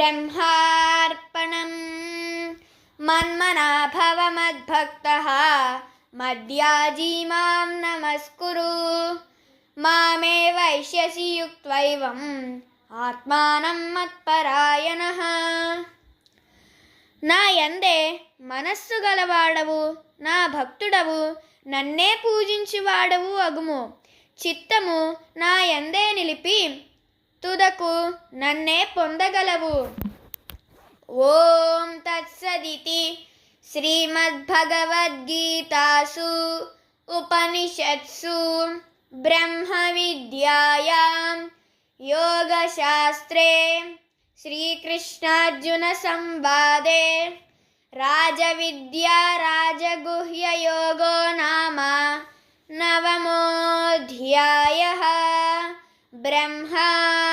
బ్రహ్మార్పణం మన్మనా భవ మద్భక్తः మద్యాజీ మాం నమస్కురు మామే వైశ్యసి ఆత్మానం మత్పరాయణ నా యందే మనస్సు గలవాడవు నా భక్తుడవు నన్నే పూజించువాడవు అగుము చిత్తము నా యందే నిలిపి తుదకు నన్నే పొందగలవు. ఓం తత్సదితి శ్రీమద్భగవద్గీతాసు ఉపనిషత్సు బ్రహ్మ విద్యాయాం యోగశాస్త్రే శ్రీకృష్ణార్జున సంవాదే రాజవిద్యా రాజగుహ్యయోగో నామ నవమోऽధ్యాయः బ్రహ్మార్పణम्